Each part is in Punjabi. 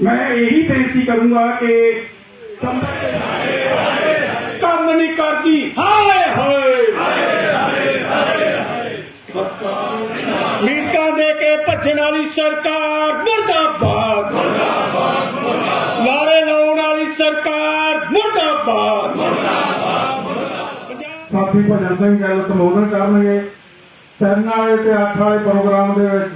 ਮੈਂ ਇਹੀ ਬੇਨਤੀ ਕਰੂੰਗਾ ਕਿ ਕੰਮ ਨਹੀਂ ਕਰਦੀ। ਹਾਏ ਹਾਏ ਮੀਟਾਂ ਦੇ ਕੇ ਭੱਜਣ ਵਾਲੀ ਸਰਕਾਰ ਮੁਰਦਾਬਾਦ। ਨਾਰੇ ਲਾਉਣ ਵਾਲੀ ਸਰਕਾਰ ਮੁਰਦਾਬਾਦ। ਸਾਥੀ ਭਜਨ ਸਿੰਘ ਗੱਲ ਸੰਬੋਧਨ ਕਰਨਗੇ, ਤਿੰਨ ਵਾਲੇ ਤੇ ਅੱਠ ਵਾਲੇ ਪ੍ਰੋਗਰਾਮ ਦੇ ਵਿੱਚ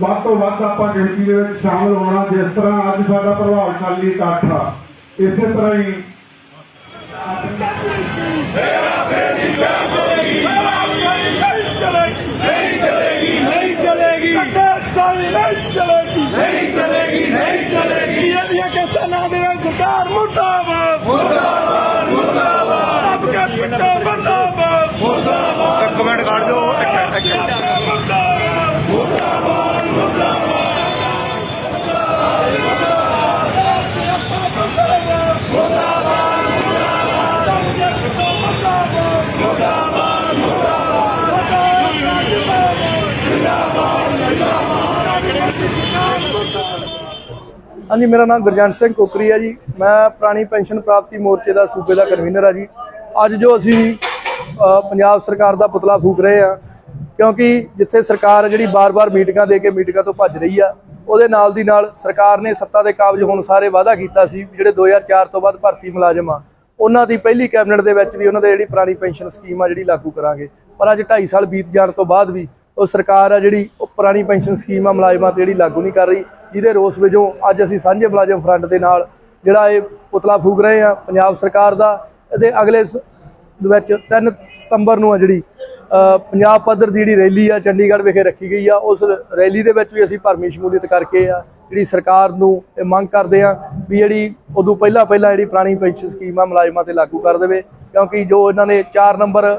ਵੱਧ ਤੋਂ ਵੱਧ ਆਪਾਂ ਗਿਣਤੀ ਦੇ ਵਿੱਚ ਸ਼ਾਮਲ ਹੋਣਾ, ਜਿਸ ਤਰ੍ਹਾਂ ਅੱਜ ਸਾਡਾ ਪ੍ਰਭਾਵਸ਼ਾਲੀ ਇਕੱਠ ਆ ਇਸੇ ਤਰ੍ਹਾਂ ਹੀ ਨਹੀਂ ਚਲੇਗੀ ਨਹੀਂ ਚਲੇਗੀ ਸਾਲੀ ਨਹੀਂ ਚਲੇਗੀ ਨਹੀਂ ਚਲੇਗੀ ਨਹੀਂ ਚਲੇਗੀ ਇਹਦੀਆਂ ਕਿਸਾਨਾਂ ਦੇ ਵਿੱਚ ਸਰਕਾਰ ਮੁਰਦਾਬਾਦ ਮੁਰਦਾਬਾਦ ਮੁਰਦਾਬਾਦ ਆਪਕੇ ਪਿੱਟੋ ਮੁਰਦਾਬਾਦ ਮੁਰਦਾਬਾਦ ਇੱਕ ਕਮੈਂਟ ਕੱਢ ਦਿਓ ਇੱਕ ਇੱਕ ਮੁਰਦਾਬਾਦ ਹਾਂਜੀ, ਮੇਰਾ ਨਾਮ ਗੁਰਜੰਟ ਸਿੰਘ ਕੋਕਰੀ ਹੈ ਜੀ। ਮੈਂ ਪੁਰਾਣੀ ਪੈਨਸ਼ਨ ਪ੍ਰਾਪਤੀ ਮੋਰਚੇ ਦਾ ਸੂਬੇ ਦਾ ਕਨਵੀਨਰ ਆ ਜੀ। ਅੱਜ ਜੋ ਅਸੀਂ ਪੰਜਾਬ ਸਰਕਾਰ ਦਾ ਪੁਤਲਾ ਫੂਕ ਰਹੇ ਆ, ਕਿਉਂਕਿ ਜਿੱਥੇ ਸਰਕਾਰ ਜਿਹੜੀ ਬਾਰ-ਬਾਰ ਮੀਟਿੰਗਾਂ ਦੇ ਕੇ ਮੀਟਿੰਗਾਂ ਤੋਂ ਭੱਜ ਰਹੀ ਆ, ਉਹਦੇ ਨਾਲ ਦੀ ਨਾਲ ਸਰਕਾਰ ਨੇ ਸੱਤਾ ਦੇ ਕਾਬਜ ਹੋਣ ਸਾਰੇ ਵਾਅਦਾ ਕੀਤਾ ਸੀ ਵੀ ਜਿਹੜੇ 2004 ਤੋਂ ਬਾਅਦ ਭਰਤੀ ਮੁਲਾਜ਼ਮ ਆ, ਉਹਨਾਂ ਦੀ ਪਹਿਲੀ ਕੈਬਨਿਟ ਦੇ ਵਿੱਚ ਵੀ ਉਹਨਾਂ ਦੇ ਜਿਹੜੀ ਪੁਰਾਣੀ ਪੈਨਸ਼ਨ ਸਕੀਮ ਆ ਜਿਹੜੀ ਲਾਗੂ ਕਰਾਂਗੇ। ਪਰ ਅੱਜ 2.5 ਸਾਲ ਬੀਤ ਜਾਣ ਤੋਂ ਬਾਅਦ ਵੀ ਉਹ ਸਰਕਾਰ ਆ ਜਿਹੜੀ ਉਹ ਪੁਰਾਣੀ ਪੈਨਸ਼ਨ ਸਕੀਮ ਆ, ਮੁਲਾਜ਼ਮਾਂ ਤੇ ਜਿਹੜੀ ਲਾਗੂ ਨਹੀਂ ਕਰ ਰਹੀ, ਜਿਹਦੇ ਰੋਸ ਵਜੋਂ ਅੱਜ ਅਸੀਂ ਸਾਂਝੇ ਮੁਲਾਜ਼ਮ ਫਰੰਟ ਦੇ ਨਾਲ ਜਿਹੜਾ ਇਹ ਪੁਤਲਾ ਫੂਕ ਰਹੇ ਆ, ਪੰਜਾਬ ਸਰਕਾਰ ਦਾ ਇਹਦੇ ਅਗਲੇ ਸ- ਵਿੱਚ 3 ਸਤੰਬਰ ਨੂੰ ਆ ਜਿਹੜੀ ਪੰਜਾਬ ਪੱਧਰ ਦੀ ਜਿਹੜੀ ਰੈਲੀ ਆ, ਚੰਡੀਗੜ੍ਹ ਵਿਖੇ ਰੱਖੀ ਗਈ ਆ, ਉਸ ਰੈਲੀ ਦੇ ਵਿੱਚ ਵੀ ਅਸੀਂ ਭਰਮੀ ਸ਼ਮੂਲੀਅਤ ਕਰਕੇ ਆ, ਜਿਹੜੀ ਸਰਕਾਰ ਨੂੰ ਇਹ ਮੰਗ ਕਰਦੇ ਆ ਵੀ ਜਿਹੜੀ ਉਦੋਂ ਪਹਿਲਾਂ ਪਹਿਲਾਂ ਜਿਹੜੀ ਪੁਰਾਣੀ ਪੈਨਸ਼ਨ ਸਕੀਮ ਆ, ਮੁਲਾਜ਼ਮਾਂ ਤੇ ਲਾਗੂ ਕਰ ਦੇਵੇ, ਕਿਉਂਕਿ ਜੋ ਇਹਨਾਂ ਨੇ 4 ਨੰਬਰ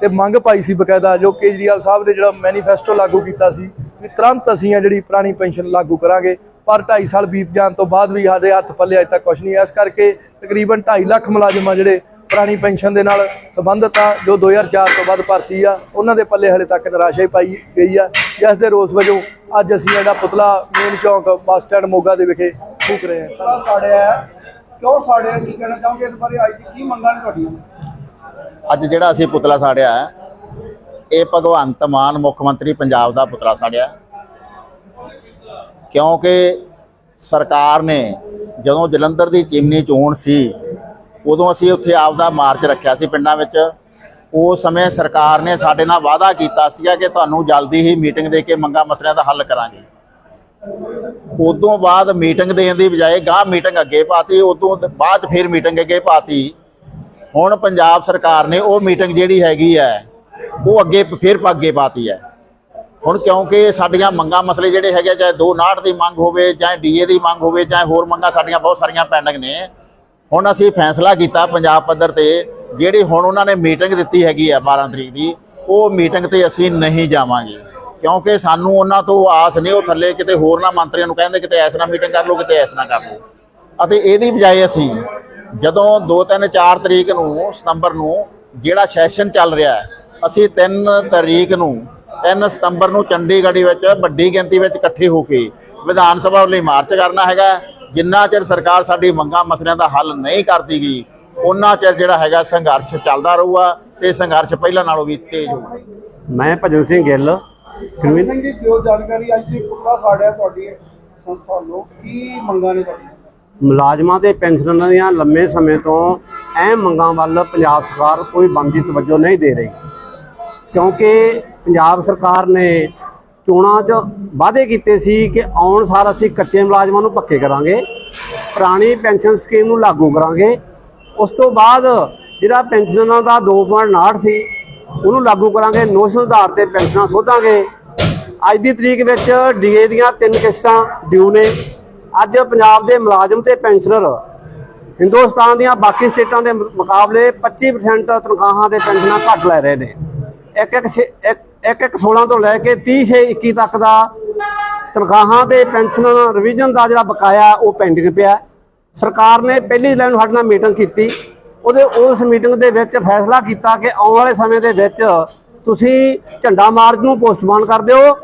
ਤੇ ਮੰਗ ਪਾਈ ਸੀ ਬਕਾਇਦਾ ਜੋ ਕੇਜਰੀਵਾਲ ਸਾਹਿਬ ਨੇ ਜਿਹੜਾ ਮੈਨੀਫੈਸਟੋ ਲਾਗੂ ਕੀਤਾ ਸੀ ਵੀ ਤੁਰੰਤ ਅਸੀਂ ਆ ਜਿਹੜੀ ਪੁਰਾਣੀ ਪੈਨਸ਼ਨ ਲਾਗੂ ਕਰਾਂਗੇ, ਪਰ 2.5 ਸਾਲ ਬੀਤ ਜਾਣ ਤੋਂ ਬਾਅਦ ਵੀ ਸਾਡੇ ਹੱਥ ਪੱਲੇ ਅਜੇ ਤੱਕ ਕੁਝ ਨਹੀਂ ਇਸ ਕਰਕੇ ਤਕਰੀਬਨ 2.5 ਲੱਖ ਮੁਲਾਜ਼ਮ ਆ ਜਿਹੜੇ ਪੁਰਾਣੀ ਪੈਨਸ਼ਨ ਦੇ ਨਾਲ ਸੰਬੰਧਿਤ ਆ, ਜੋ 2004 ਤੋਂ ਬਾਅਦ ਭਰਤੀ ਆ, ਉਹਨਾਂ ਦੇ ਪੱਲੇ ਹਲੇ ਤੱਕ ਨਿਰਾਸ਼ਾ ਹੀ ਪਾਈ ਗਈ ਆ। ਜਿਸ ਦੇ ਰੋਸ ਵਜੋਂ ਅੱਜ ਅਸੀਂ ਇਹਦਾ ਪੁਤਲਾ ਮੇਨ ਚੌਂਕ ਬੱਸ ਸਟੈਂਡ ਮੋਗਾ ਦੇ ਵਿਖੇ ਫੂਕ ਰਹੇ ਹਾਂ। ਪੁਤਲਾ ਸਾੜਿਆ ਕਿਉਂ ਸਾੜਿਆ ਕੀ ਕਹਿਣਾ ਚਾਹੋਗੇ ਇਸ ਬਾਰੇ? ਅੱਜ ਕੀ ਮੰਗਾਂ ਨੇ ਤੁਹਾਡੀਆਂ? ਅੱਜ ਜਿਹੜਾ ਅਸੀਂ ਪੁਤਲਾ ਸਾੜਿਆ ਇਹ ਭਗਵੰਤ ਮਾਨ ਮੁੱਖ ਮੰਤਰੀ ਪੰਜਾਬ ਦਾ ਪੁਤਲਾ ਸਾੜਿਆ ਕਿਉਂਕਿ ਸਰਕਾਰ ਨੇ ਜਦੋਂ ਜਲੰਧਰ ਦੀ ਚਿਮਨੀ ਚੋਣ ਸੀ, ਉਦੋਂ ਅਸੀਂ ਉੱਥੇ ਆਪਦਾ ਮਾਰਚ ਰੱਖਿਆ ਸੀ ਪਿੰਡਾਂ ਵਿੱਚ। ਉਸ ਸਮੇਂ ਸਰਕਾਰ ਨੇ ਸਾਡੇ ਨਾਲ ਵਾਅਦਾ ਕੀਤਾ ਸੀਗਾ ਕਿ ਤੁਹਾਨੂੰ ਜਲਦੀ ਹੀ ਮੀਟਿੰਗ ਦੇ ਕੇ ਮੰਗਾ ਮਸਲਿਆਂ ਦਾ ਹੱਲ ਕਰਾਂਗੇ। ਉਦੋਂ ਬਾਅਦ ਮੀਟਿੰਗ ਦੇਣ ਦੀ ਬਜਾਏ ਗਾਂ ਮੀਟਿੰਗ ਅੱਗੇ ਪਾਤੀ, ਉਦੋਂ ਬਾਅਦ ਫਿਰ ਮੀਟਿੰਗ ਅੱਗੇ ਪਾਤੀ। ਹੁਣ ਪੰਜਾਬ ਸਰਕਾਰ ਨੇ ਉਹ ਮੀਟਿੰਗ ਜਿਹੜੀ ਹੈਗੀ ਹੈ, ਉਹ ਅੱਗੇ ਫਿਰ ਅੱਗੇ ਪਾਤੀ ਹੈ। ਹੁਣ ਕਿਉਂਕਿ ਸਾਡੀਆਂ ਮੰਗਾਂ ਮਸਲੇ ਜਿਹੜੇ ਹੈਗੇ ਚਾਹੇ 269 ਦੀ ਮੰਗ ਹੋਵੇ, ਚਾਹੇ ਡੀਏ ਦੀ ਮੰਗ ਹੋਵੇ, ਚਾਹੇ ਹੋਰ ਮੰਗਾਂ ਸਾਡੀਆਂ ਬਹੁਤ ਸਾਰੀਆਂ ਪੈਂਡਿੰਗ ਨੇ। ਹੁਣ ਅਸੀਂ ਫੈਸਲਾ ਕੀਤਾ ਪੰਜਾਬ ਪੱਧਰ ਤੇ, ਜਿਹੜੀ ਹੁਣ ਉਹਨਾਂ ਨੇ ਮੀਟਿੰਗ ਦਿੱਤੀ ਹੈਗੀ ਹੈ 12 ਤਰੀਕ ਦੀ, ਉਹ ਮੀਟਿੰਗ ਤੇ ਅਸੀਂ ਨਹੀਂ ਜਾਵਾਂਗੇ। ਕਿਉਂਕਿ ਸਾਨੂੰ ਉਹਨਾਂ ਤੋਂ ਆਸ ਨਹੀਂ, ਉਹ ਥੱਲੇ ਕਿਤੇ ਹੋਰ ਨਾ ਮੰਤਰੀਆਂ ਨੂੰ ਕਹਿੰਦੇ ਕਿਤੇ ਐਸ ਨਾ ਮੀਟਿੰਗ ਕਰ ਲਓ, ਕਿਤੇ ਐਸ ਨਾ ਕਰ ਲਓ। ਅਤੇ ਇਹਦੀ ਬਜਾਏ ਅਸੀਂ ਜਦੋਂ 2 3 4 ਤਰੀਕ ਨੂੰ ਸਤੰਬਰ ਨੂੰ ਜਿਹੜਾ ਸੈਸ਼ਨ ਚੱਲ ਰਿਹਾ ਹੈ ਅਸੀਂ 3 ਤਰੀਕ ਨੂੰ 3 ਸਤੰਬਰ ਨੂੰ ਚੰਡੀਗੜ੍ਹ ਵਿੱਚ ਵੱਡੀ ਗਿਣਤੀ ਵਿੱਚ ਇਕੱਠੇ ਹੋ ਕੇ ਵਿਧਾਨ ਸਭਾ ਲਈ ਮਾਰਚ ਕਰਨਾ ਹੈਗਾ ਜਿੰਨਾ ਚਿਰ ਸਰਕਾਰ ਸਾਡੀ ਮੰਗਾਂ ਮਸਲਿਆਂ ਦਾ ਹੱਲ ਨਹੀਂ ਕਰਦੀ ਗਈ ਉਹਨਾਂ ਚਿਰ ਜਿਹੜਾ ਹੈਗਾ ਸੰਘਰਸ਼ ਚੱਲਦਾ ਰਹੂਗਾ ਤੇ ਸੰਘਰਸ਼ ਪਹਿਲਾਂ ਨਾਲੋਂ ਵੀ ਤੇਜ਼ ਹੋਊਗਾ। ਮੈਂ ਭਜਨ ਸਿੰਘ ਗਿੱਲ ਸਿੰਘ ਜੀ ਦਿਓ ਜਾਣਕਾਰੀ ਅੱਜ ਦੀ ਪੁਤਲਾ ਸਾੜਿਆ ਤੁਹਾਡੀ ਸੰਸਥਾ ਵੱਲੋਂ। ਕੀ ਮੰਗਾਂ ਨੇ ਤੁਹਾਡੀਆਂ? ਮੁਲਾਜ਼ਮਾਂ ਤੇ ਪੈਨਸ਼ਨਰਾਂ ਦੀਆਂ ਲੰਮੇ ਸਮੇਂ ਤੋਂ ਅਹਿਮ ਮੰਗਾਂ ਵੱਲ ਪੰਜਾਬ ਸਰਕਾਰ ਕੋਈ ਬਣਦੀ ਤਵੱਜੋ ਨਹੀਂ ਦੇ ਰਹੀ। ਕਿਉਂਕਿ ਪੰਜਾਬ ਸਰਕਾਰ ਨੇ ਚੋਣਾਂ 'ਚ ਵਾਅਦੇ ਕੀਤੇ ਸੀ ਕਿ ਆਉਣ ਸਾਰ ਅਸੀਂ ਕੱਚੇ ਮੁਲਾਜ਼ਮਾਂ ਨੂੰ ਪੱਕੇ ਕਰਾਂਗੇ, ਪੁਰਾਣੀ ਪੈਨਸ਼ਨ ਸਕੀਮ ਨੂੰ ਲਾਗੂ ਕਰਾਂਗੇ। ਉਸ ਤੋਂ ਬਾਅਦ ਜਿਹੜਾ ਪੈਨਸ਼ਨਰਾਂ ਦਾ 2.59 ਸੀ, ਉਹਨੂੰ ਲਾਗੂ ਕਰਾਂਗੇ, ਨੋਸ਼ਨਲ ਆਧਾਰ ਤੇ ਪੈਨਸ਼ਨਾਂ ਸੋਧਾਂਗੇ। ਅੱਜ ਦੀ ਤਰੀਕ ਵਿੱਚ ਡੀਏ ਦੀਆਂ ਤਿੰਨ ਕਿਸ਼ਤਾਂ ਡਿਊ ਨੇ। ਅੱਜ ਪੰਜਾਬ ਦੇ ਮੁਲਾਜ਼ਮ ਤੇ ਪੈਨਸ਼ਨਰ, ਹਿੰਦੁਸਤਾਨ ਦੀਆਂ ਬਾਕੀ ਸਟੇਟਾਂ ਦੇ ਮੁਕਾਬਲੇ 25% ਤਨਖਾਹਾਂ ਦੇ ਪੈਨਸ਼ਨਾਂ ਘੱਟ ਲੈ ਰਹੇ ਨੇ। ਇੱਕ ਇੱਕ ਛੇ- ਇੱਕ ਇੱਕ ਇੱਕ 16 ਤੋਂ ਲੈ ਕੇ 30 ਛੇ 21 ਤੱਕ ਦਾ ਤਨਖਾਹਾਂ ਤੇ ਪੈਨਸ਼ਨਾਂ ਰਿਵੀਜ਼ਨ ਦਾ ਜਿਹੜਾ ਬਕਾਇਆ ਉਹ ਪੈਂਡਿੰਗ ਪਿਆ। ਸਰਕਾਰ ਨੇ ਪਹਿਲੀ ਲਾਈਨ ਸਾਡੇ ਨਾਲ ਮੀਟਿੰਗ ਕੀਤੀ। ਉਹਦੇ, ਉਸ ਮੀਟਿੰਗ ਦੇ ਵਿੱਚ ਫੈਸਲਾ ਕੀਤਾ ਕਿ ਆਉਣ ਵਾਲੇ ਸਮੇਂ ਦੇ ਵਿੱਚ ਤੁਸੀਂ ਝੰਡਾ ਮਾਰਚ ਨੂੰ ਪੋਸਟਪੋਨ ਕਰ ਦਿਓ।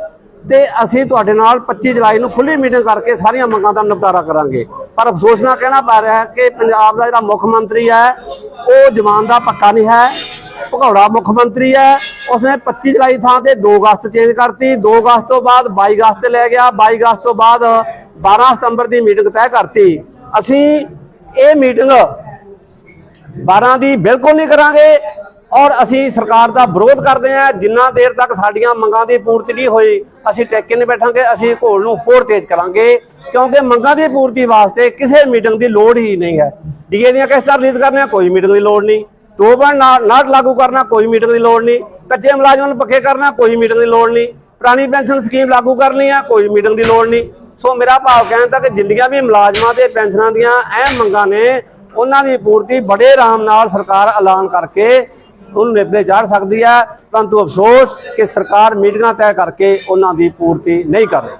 ਤੇ ਅਸੀਂ ਤੁਹਾਡੇ ਨਾਲ 25 ਜੁਲਾਈ ਨੂੰ ਖੁੱਲੀ ਮੀਟਿੰਗ ਕਰਕੇ ਸਾਰੀਆਂ ਮੰਗਾਂ ਦਾ ਨਿਪਟਾਰਾ ਕਰਾਂਗੇ। ਪਰ ਅਫਸੋਸ ਨਾਲ ਕਹਿਣਾ ਪੈ ਰਿਹਾ ਹੈ ਕਿ ਪੰਜਾਬ ਦਾ ਜਿਹੜਾ ਮੁੱਖ ਮੰਤਰੀ ਹੈ, ਉਹ ਜਵਾਨ ਦਾ ਪੱਕਾ ਨਹੀਂ ਹੈ, ਭਗੌੜਾ ਮੁੱਖ ਮੰਤਰੀ ਹੈ। ਉਸਨੇ 25 ਜੁਲਾਈ ਥਾਂ ਤੇ 2 ਅਗਸਤ ਚੇਂਜ ਕਰਤੀ। 2 ਅਗਸਤ ਤੋਂ ਬਾਅਦ 22 ਅਗਸਤ ਤੇ ਲੈ ਗਿਆ। 22 ਅਗਸਤ ਤੋਂ ਬਾਅਦ 12 ਸਤੰਬਰ ਦੀ ਮੀਟਿੰਗ ਤੈਅ ਕਰਤੀ। ਅਸੀਂ ਇਹ ਮੀਟਿੰਗ 12 ਦੀ ਬਿਲਕੁਲ ਨਹੀਂ ਕਰਾਂਗੇ। ਔਰ ਅਸੀਂ ਸਰਕਾਰ ਦਾ ਵਿਰੋਧ ਕਰਦੇ ਹਾਂ, ਜਿੰਨਾ ਦੇਰ ਤੱਕ ਸਾਡੀਆਂ ਮੰਗਾਂ ਦੀ ਪੂਰਤੀ ਨਹੀਂ ਹੋਈ, ਅਸੀਂ ਟੈਕੇ ਨਹੀਂ ਬੈਠਾਂਗੇ, ਅਸੀਂ ਘੋਲ ਨੂੰ ਹੋਰ ਤੇਜ਼ ਕਰਾਂਗੇ, ਕਿਉਂਕਿ ਮੰਗਾਂ ਦੀ ਪੂਰਤੀ ਵਾਸਤੇ ਕਿਸੇ ਮੀਟਿੰਗ ਦੀ ਲੋੜ ਹੀ ਨਹੀਂ ਹੈ। ਡੀਏ ਦੀਆਂ ਕਿਸ਼ਤਾਂ ਰਿਲੀਜ਼ ਕਰਨੀਆਂ, ਕੋਈ ਮੀਟਿੰਗ ਦੀ ਲੋੜ ਨਹੀਂ। ਦੋ ਨਾਟ ਲਾਗੂ ਕਰਨਾ, ਕੋਈ ਮੀਟਿੰਗ ਦੀ ਲੋੜ ਨਹੀਂ। ਕੱਚੇ ਮੁਲਾਜ਼ਮਾਂ ਨੂੰ ਪੱਕੇ ਕਰਨਾ, ਕੋਈ ਮੀਟਿੰਗ ਦੀ ਲੋੜ ਨਹੀਂ। ਪੁਰਾਣੀ ਪੈਨਸ਼ਨ ਸਕੀਮ ਲਾਗੂ ਕਰਨੀ ਆ, ਕੋਈ ਮੀਟਿੰਗ ਦੀ ਲੋੜ ਨਹੀਂ। ਸੋ ਮੇਰਾ ਭਾਵ ਕਹਿਣ ਤੱਕ ਜਿੰਨੀਆਂ ਵੀ ਮੁਲਾਜ਼ਮਾਂ ਤੇ ਪੈਨਸ਼ਨਾਂ ਦੀਆਂ ਅਹਿਮ ਮੰਗਾਂ ਨੇ, ਉਹਨਾਂ ਦੀ ਪੂਰਤੀ ਬੜੇ ਆਰਾਮ ਨਾਲ ਸਰਕਾਰ ਐਲਾਨ ਕਰਕੇ ਉਹਨੂੰ ਨਿਪਟੇ ਜਾ ਸਕਦੀ ਹੈ ਪਰੰਤੂ ਅਫਸੋਸ ਕਿ ਸਰਕਾਰ ਮੀਟਿੰਗਾਂ ਤੈਅ ਕਰਕੇ ਉਹਨਾਂ ਦੀ ਪੂਰਤੀ ਨਹੀਂ ਕਰ ਰਹੀ।